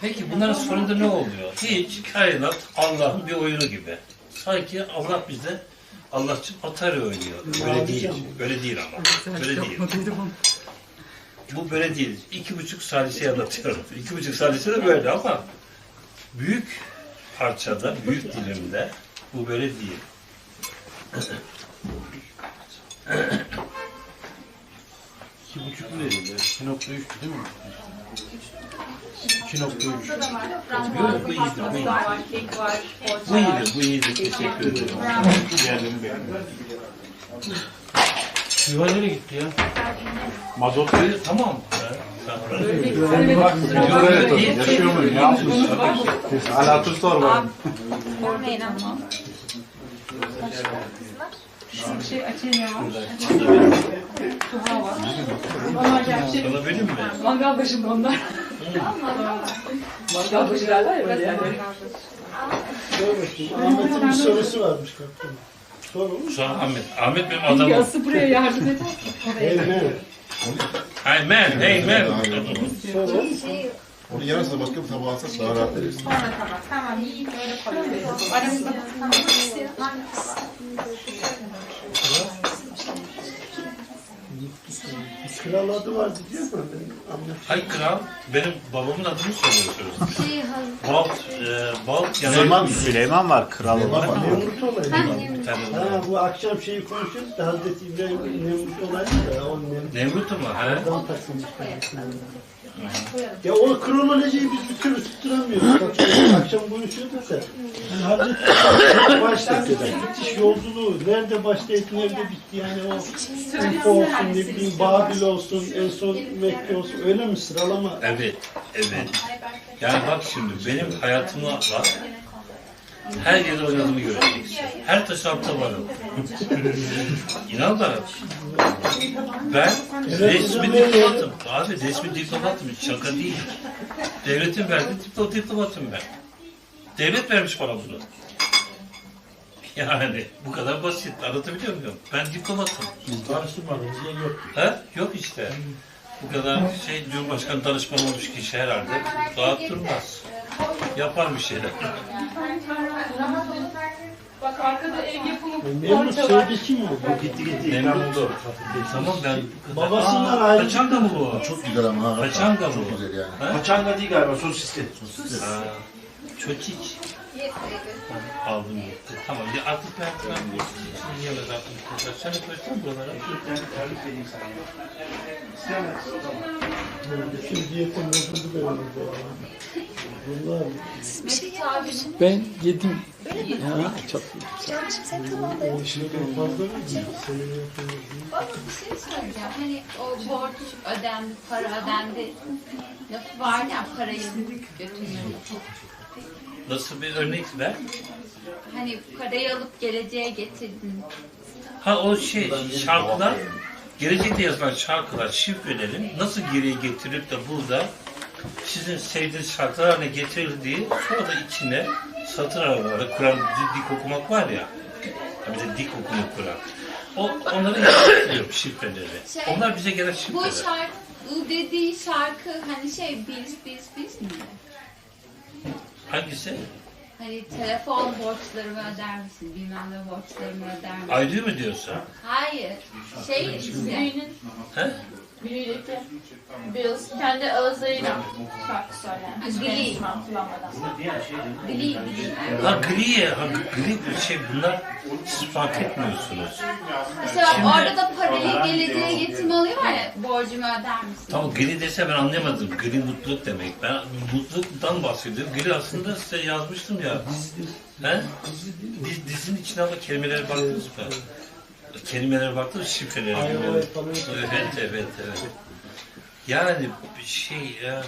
Peki bunların sonunda ne oluyor? Hiç kainat Allah'ın bir oyunu gibi. Sanki Allah bize Allah'cım Atari oynuyor. Böyle değil. Böyle değil ama. Böyle değil. Bu böyle değil. İki buçuk salise anlatıyorum. İki buçuk salise de böyle ama büyük parçada, büyük dilimde bu böyle değil. İki buçuk mu dedi? İki nokta üç değil mi? İki nokta üç. Yok, bu iyidir, bu iyidir. Bu iyidir, bu iyidir. Teşekkür ederim. Diğerlerini beğenmedim. Yuva nereye gitti ya? Mazot Böyle tamam. Tamam. Evet, yaşıyor muyum? Ne yapmışsın? Alatu sor var. Şey açayım ya. Sana vereyim mi? Mangal başında onlar. Mangal başı derler ya böyle yani. Ahmet'in bir sorusu varmış kaptanım. Soru. Şu an Ahmet. Ahmet benim Ya adamım. buraya yardım eder. Eymen. Hey man, hey man. Soru. Onun yarısına bakıp tabağa alsak daha rahat verirsin. Tamam yiyip öyle koyuyoruz. Aramızda tamam. Kral adı vardı diyor mu? Benim annem. Hay kral, benim babamın adını soruyorsunuz. Şey, Balt, e, Balt yani Süleyman, Süleyman var kral olarak. Nemrut olayı. bir tane daha. Ha bu akşam şeyi konuşuyoruz da Hazreti İbrahim Nemrut olayı da o Nemrut. Nemrut mu? He? Adam takılmış kendisine. Ya o kronolojiyi biz bir türlü tutturamıyoruz. Akşam konuşuyorduk da. Yani Hazreti başladı. Bitiş yolculuğu nerede başlayıp nerede bitti yani o Urfa olsun ne bileyim Babil olsun en son Mekke olsun öyle mi sıralama? Evet, evet. Yani bak şimdi benim hayatımla bak. Her yerde oynadığımı göreceksin. Her taş altta varım. İnan bana. Ben resmi diplomatım. Abi resmi diplomatım. Şaka değil. Devletin verdiği diplo diplomatım ben. Devlet vermiş bana bunu. Yani bu kadar basit. Anlatabiliyor muyum? Ben diplomatım. Araştırmanız yok. Ha? Yok işte. Bu kadar şey Cumhurbaşkanı danışmanı olmuş kişi herhalde rahat durmaz. Yapar bir şeyler. Arkada ev yapımı Nemrut parça var. sevdi kim bu? Gitti gitti. Nemrut'u. Tamam ben... Babasından ayrı- Paçanga mı bu? Çok güzel ama ha. Paçanga bu. Çok güzel yani. Ha? Paçanga değil galiba sosisli. Ha, Çoçiç. Aldım gitti. Tamam ya artık ben ben için yiyemez artık. Sen de koysan buralara. Şimdi diyetim bozuldu benim de. Bunlar Ben yedim. Ya çok yedim. şimdi fazla mı? Baba bir şey söyleyeceğim. Hani o borç ödendi, para ödendi. Lafı var ya parayı götürüyor. Nasıl bir örnek ver? Hani parayı alıp geleceğe getirdin. Ha o şey şarkılar gelecekte yazılan şarkılar şifrelerin nasıl geriye getirip de burada sizin sevdiğiniz şarkılar haline getirildiği sonra da içine satır araları Kur'an dik, okumak var ya bir de dik okumak Kur'an. O, onları yaptırıyor şifreleri. Onlar bize gelen Bu şifreler. şarkı, bu dediği şarkı hani şey biz biz biz mi? Hangisi? Hani telefon borçlarımı öder misin? Bilmem ne borçlarımı öder misin? Ayrı mı diyorsun? Hayır. Şey. Birinin He? Biriyle Bills kendi ağızlarıyla şarkı söyler. Glee. enstrüman kullanmadan. Gli gli. Ha gri, ha gri bir şey bunlar siz fark etmiyorsunuz. İşte bak orada da parayı geleceğe getirme oluyor ya. Borcumu öder misin? Tamam gri dese ben anlayamadım. Gri mutluluk demek. Ben mutluluktan bahsediyorum. Gri aslında size yazmıştım ya. He? Diz, dizinin içine ama kelimelere baktınız mı? Kelimelere baktınız şifrelere. Ay, gibi. ay, falan. Evet, evet, evet. Yani bir şey ya.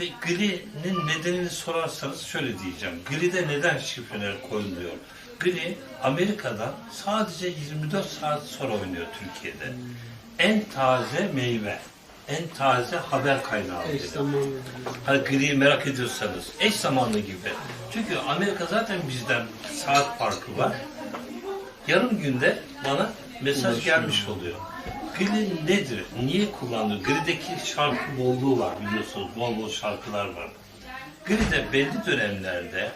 Ve gri'nin nedenini sorarsanız şöyle diyeceğim. Gri'de neden şifreler koyuluyor? Gri Amerika'dan sadece 24 saat sonra oynuyor Türkiye'de. En taze meyve, en taze haber kaynağı. eş zamanlı. Hani griyi merak ediyorsanız eş zamanlı gibi. Çünkü Amerika zaten bizden saat farkı var. Yarım günde bana mesaj gelmiş oluyor. Gri nedir? Niye kullanılıyor? Gri'deki şarkı bolluğu var biliyorsunuz. Bol bol şarkılar var. Gri'de belli dönemlerde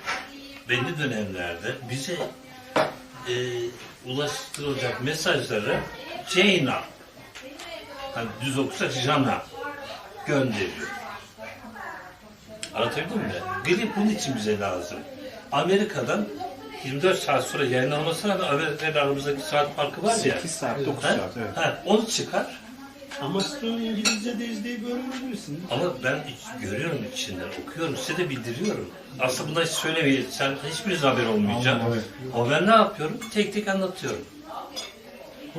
belli dönemlerde bize e, ulaştırılacak mesajları Ceyna hani düz okusak Jana gönderiyor. Anlatabildim mi? Gri bunun için bize lazım. Amerika'dan 24 saat sonra yayınlanmasına rağmen Amerika'yla aramızdaki saat farkı var ya. 8 saat, 9 Ha? saat evet. Ha, onu çıkar. Ama siz onu İngilizce de izleyip öğrenebilirsiniz. Ama ben iç- görüyorum içinden, okuyorum, size de bildiriyorum. Aslında bunları hiç söylemeyin, sen hiçbiriniz haber olmayacak. Ama ben ne yapıyorum? Tek tek anlatıyorum.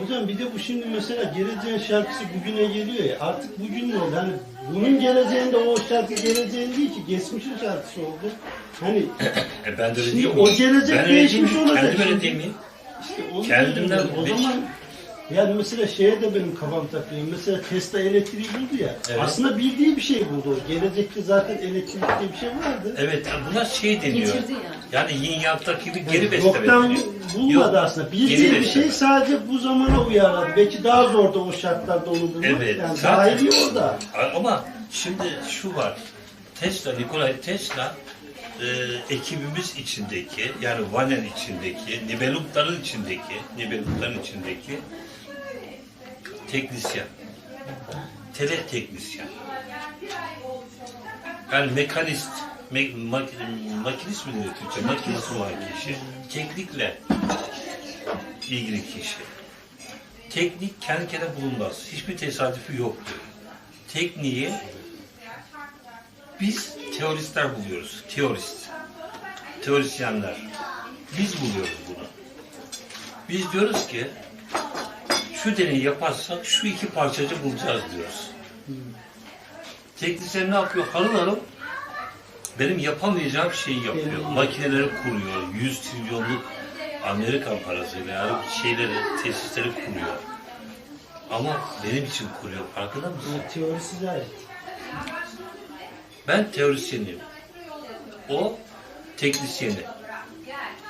Hocam bir de bu şimdi mesela geleceğin şarkısı bugüne geliyor ya artık bugün ne oldu? Hani bunun geleceğinde o şarkı geleceğin değil ki geçmişin şarkısı oldu. Hani E ben de Şimdi o gelecek ben değişmiş olacak Kendim öyle değil miyim? işte Kendimden o zaman yani mesela şeye de benim kafam takıyor. Mesela Tesla elektriği buldu ya. Evet. Aslında bildiği bir şey buldu. Gelecekte zaten elektrik diye bir şey vardı. Evet, buna şey deniyor. Getirdi yani. Yani yin yaktaki gibi geri besleme Yoktan bulmadı Yok, aslında. Bildiği bir şey sadece bu zamana uyarladı. Belki daha zor da o şartlarda onu bulmak. Evet, Yani zaten- daha iyi orada. Ama şimdi şu var. Tesla, Nikola Tesla e, ekibimiz içindeki yani Vanen içindeki, Nibelungların içindeki, Nibelungların içindeki teknisyen. Tele teknisyen. Yani mekanist, me, mak, makinist mi denir Türkçe? Makinist olan kişi. Teknikle ilgili kişi. Teknik kendi kendine bulunmaz. Hiçbir tesadüfü yoktur. Tekniği biz teoristler buluyoruz. Teorist. Teorisyenler. Biz buluyoruz bunu. Biz diyoruz ki şu deneyi yaparsak şu iki parçacı bulacağız diyoruz. Teknisyen ne yapıyor? Harıl harıl benim yapamayacağım şeyi yapıyor. Makineleri kuruyor. 100 trilyonluk Amerikan parasıyla yani şeyleri, tesisleri kuruyor. Ama benim için kuruyor. Farkında mısın? Ama teorisi ait. Ben teorisyenim. O teknisyeni.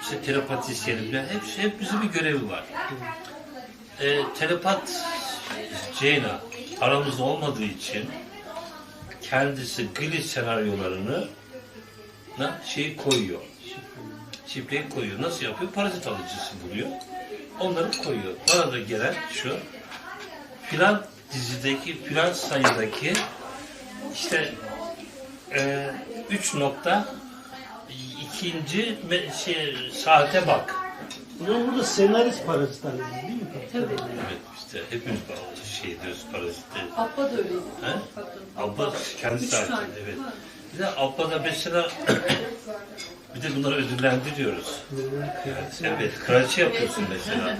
İşte telepatisyenim. Yani hep, hepimizin bir görevi var. Ee, telepat Ceyna aramızda olmadığı için kendisi gli senaryolarını na şey koyuyor. Şifreyi koyuyor. Nasıl yapıyor? Parazit alıcısı buluyor. Onları koyuyor. Bana da gelen şu filan dizideki filan sayıdaki işte e, üç nokta ikinci şey, saate bak. Ama burada senarist parazit analizi değil mi? Tabii. Evet işte hepimiz şey diyoruz parazitte. Abba da öyleydi. He? Abba kendi Üç saati. tane. Evet. Bir de Abba'da mesela bir de bunları ödüllendiriyoruz. Evet, kraliçe yapıyorsun mesela.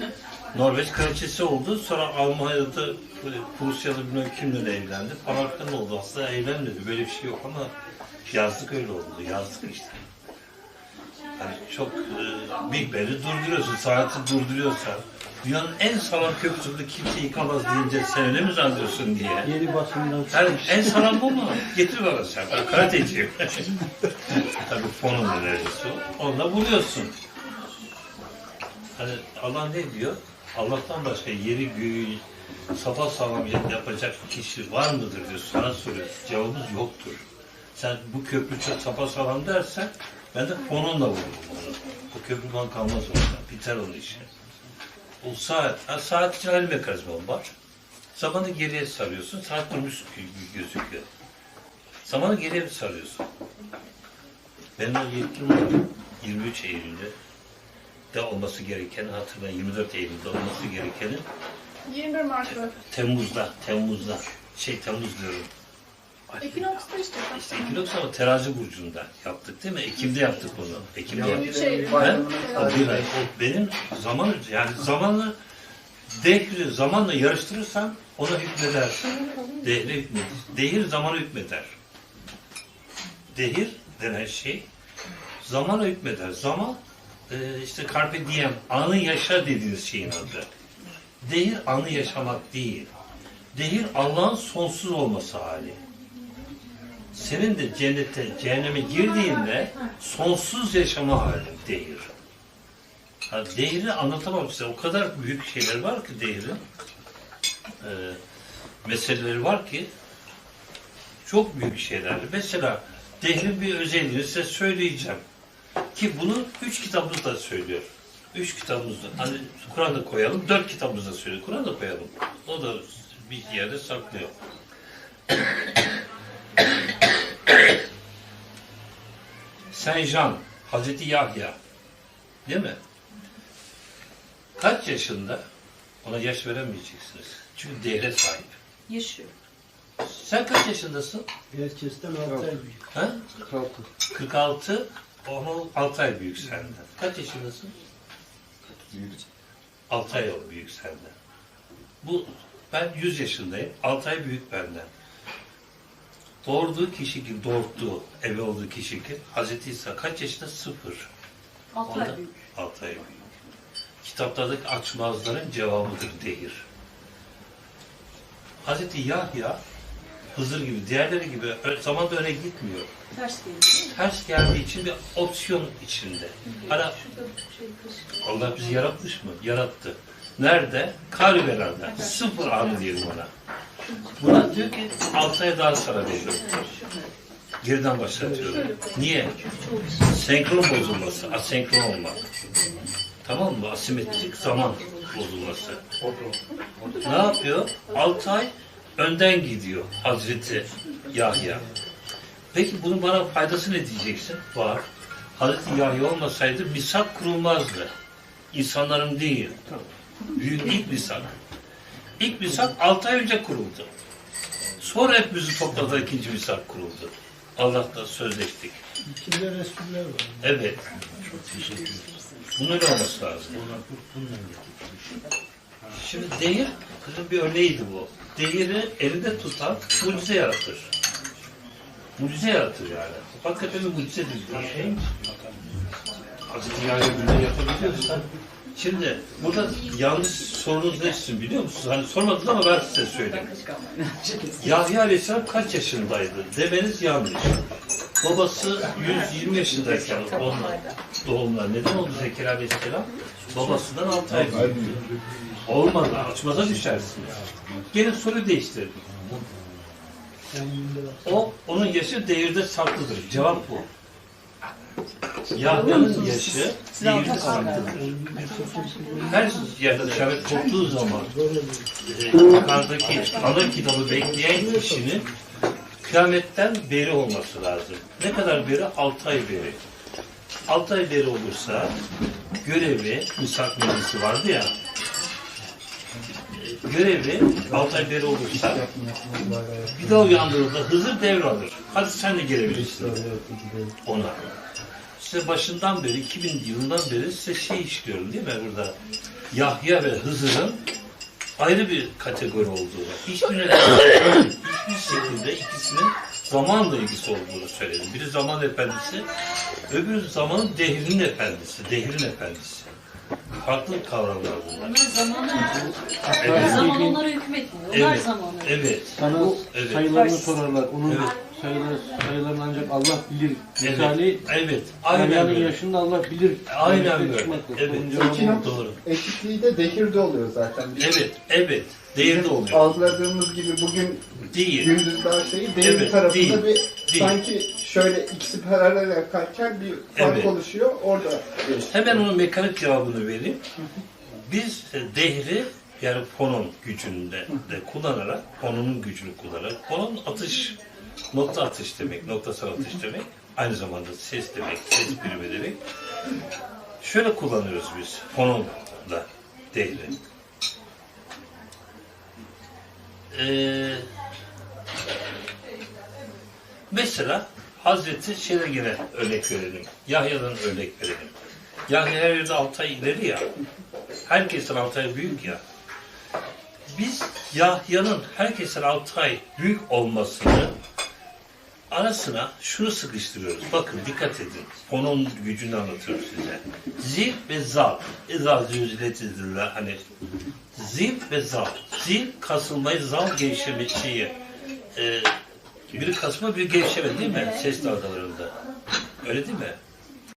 Norveç kraliçesi oldu, sonra Almanya'da Prusya'da bilmem kimle evlendi falan oldu. Aslında evlenmedi, böyle bir şey yok ama yazlık öyle oldu, yazlık işte. Hani çok e, Big Ben'i durduruyorsun, saati durduruyorsan, dünyanın en sağlam köprüsünde kimse yıkamaz deyince sen öyle mi zannediyorsun diye. Yeni bakımdan Yani en sağlam bu mu? Getir bana sen. Ben karateciyim. Tabii fonun enerjisi o. Onunla vuruyorsun. Hani Allah ne diyor? Allah'tan başka yeri göğü sapa sağlam yapacak kişi var mıdır diyor. Sana soruyor. Cevabımız yoktur. Sen bu köprü çok sapa sağlam dersen ben de fonunla vururum onu. Bu köprü bana kalmaz orada. Biter onun işi. O saat, ha, saat için aynı mekanizma var. Zamanı geriye sarıyorsun, saat durmuş gö- gözüküyor. Zamanı geriye sarıyorsun. Benim o yetkim var. 23 Eylül'de de olması gerekeni hatırlayın. 24 Eylül'de olması gerekeni 21 Mart mı? Temmuz'da, Temmuz'da. Şey Temmuz diyorum. Ekinoks'ta işte. İşte Ekinoks ama terazi burcunda yaptık değil mi? Ekim'de yaptık onu. Ekim'de yaptık. Şey, bir ay. O benim zaman yani zamanla dehri zamanla yarıştırırsan ona hükmeder. Dehre hükmeder. Dehir zamana hükmeder. Dehir denen şey zamana hükmeder. Zaman e, işte carpe diem, anı yaşa dediğiniz şeyin adı. Dehir anı yaşamak değil. Dehir Allah'ın sonsuz olması hali. Senin de cennete, cehenneme girdiğinde sonsuz yaşama halin dehir. Ha, dehri anlatamam size. O kadar büyük şeyler var ki dehirin. e, meseleleri var ki çok büyük şeyler. Mesela dehrin bir özelliğini size söyleyeceğim. Ki bunu üç kitabımızda söylüyor. Üç kitabımızda. Hani Kur'an'da koyalım, dört kitabımızda söylüyor. Kur'an'da koyalım. O da bir yerde saklıyor. Saint Jean, Hazreti Yahya. Değil mi? Kaç yaşında? Ona yaş veremeyeceksiniz. Çünkü devre sahip. Yaşıyor. Sen kaç yaşındasın? Herkesten altı ay büyük. Ha? 46. 46, onu 6 ay büyük senden. Kaç yaşındasın? 6 ay büyük senden. Bu, ben 100 yaşındayım, 6 ay büyük benden. Doğurduğu kişi ki, doğurttuğu, evi olduğu kişi ki, Hazreti İsa kaç yaşında? Sıfır. Altı ay büyük. 6 ay büyük. Kitaplardaki açmazların cevabıdır dehir. Hazreti Yahya, Hızır gibi, diğerleri gibi ö- zamanda öne gitmiyor. Ters geliyor. ters geldiği için bir opsiyon içinde. Hani Allah bizi yaratmış mı? Yarattı. Nerede? Kalveranda. Sıfır anı diyelim ona. Buna diyor ki 6 ay daha sonra veriyorum. Geriden başlatıyorum. Niye? Senkron bozulması, asenkron olmak. Tamam mı? Asimetrik zaman bozulması. Ne yapıyor? 6 ay önden gidiyor Hazreti Yahya. Peki bunun bana faydası ne diyeceksin? Var. Hazreti Yahya olmasaydı misak kurulmazdı. İnsanların değil. Büyük ilk misak. İlk misak 6 ay önce kuruldu. Sonra hepimizi topladı ikinci misak kuruldu. Allah'la sözleştik. İkinde Resuller var. Evet. Bunun öyle olması lazım. Şimdi değir, kızın bir örneğiydi bu. Değiri elinde tutan mucize yaratır. Mucize yaratır yani. Hakikaten bir mucizedir. bu şey. Hazreti Yahya bunu yapabiliyorsa. Şimdi burada yanlış sorunuz ne sizin biliyor musunuz? Hani sormadınız ama ben size söyleyeyim. Yahya Aleyhisselam kaç yaşındaydı? Demeniz yanlış. Babası 120 yaşındayken onun doğumuna neden oldu Zekeriya Aleyhisselam? Babasından 6 ay büyüktü. Olmadı, açmaza düşersiniz. Gelin soruyu değiştirdim. O, onun yaşı devirde saklıdır. Cevap bu. Yahya'nın yaşı devirde saklıdır. Her yerde şerbet koptuğu zaman e, yukarıdaki ana kitabı bekleyen kişinin kıyametten beri olması lazım. Ne kadar beri? 6 ay beri. 6 ay beri olursa görevi, misak meclisi vardı ya, görevi 6 ay beri olursa bir daha uyandığında Hızır devralır. Hadi sen de gelebilirsin ona. Size başından beri, 2000 yılından beri size şey işliyorum değil mi burada? Yahya ve Hızır'ın ayrı bir kategori olduğunu, hiçbirine hiçbir şekilde ikisinin zamanla ilgisi olduğunu söyledim. Biri zaman efendisi, öbürü zamanın dehrinin efendisi, dehrin efendisi. Farklı kavramlar bunlar. Onlar zamana, Evet. zaman onlara hükmetmiyor. Onlar Evet. zamanı. Evet. Sana Evet. sayılarını sorarlar. Onun Evet. Sayıları, sayılarını ancak Allah bilir. Evet. Misali Evet. Aynen öyle. yaşında Allah bilir. Aynen öyle. Evet. Bu. Doğru. Eksikliği de dekirde oluyor zaten. Biz Evet. Evet. Değerde bizim oluyor. Algıladığımız gibi bugün Değil. gündüz daha şeyi devir Evet, tarafında değil, bir değil. sanki şöyle ikisi paralel akarken bir fark Evet. oluşuyor. Orada değişiyor. Hemen onun mekanik cevabını vereyim. Biz e, dehri yani fonon gücünde de kullanarak, fononun gücünü kullanarak, fonon atış, nokta atış demek, noktasal atış demek, aynı zamanda ses demek, ses birimi demek. Şöyle kullanıyoruz biz fononla dehri. Ee, mesela Hazreti şeyden yine örnek verelim. Yahya'dan örnek verelim. Yahya her yerde 6 ay ileri ya. Herkesten 6 ay büyük ya. Biz Yahya'nın herkesten 6 ay büyük olmasını arasına şunu sıkıştırıyoruz. Bakın dikkat edin. Onun gücünü anlatıyorum size. Zil ve zal. İzâ zülziletillah hani zil ve zal. Zil kasılmayı, zal gevşeme şeyi. E, biri kasma, biri gevşeme değil mi? Ses dalgalarında. Öyle değil mi?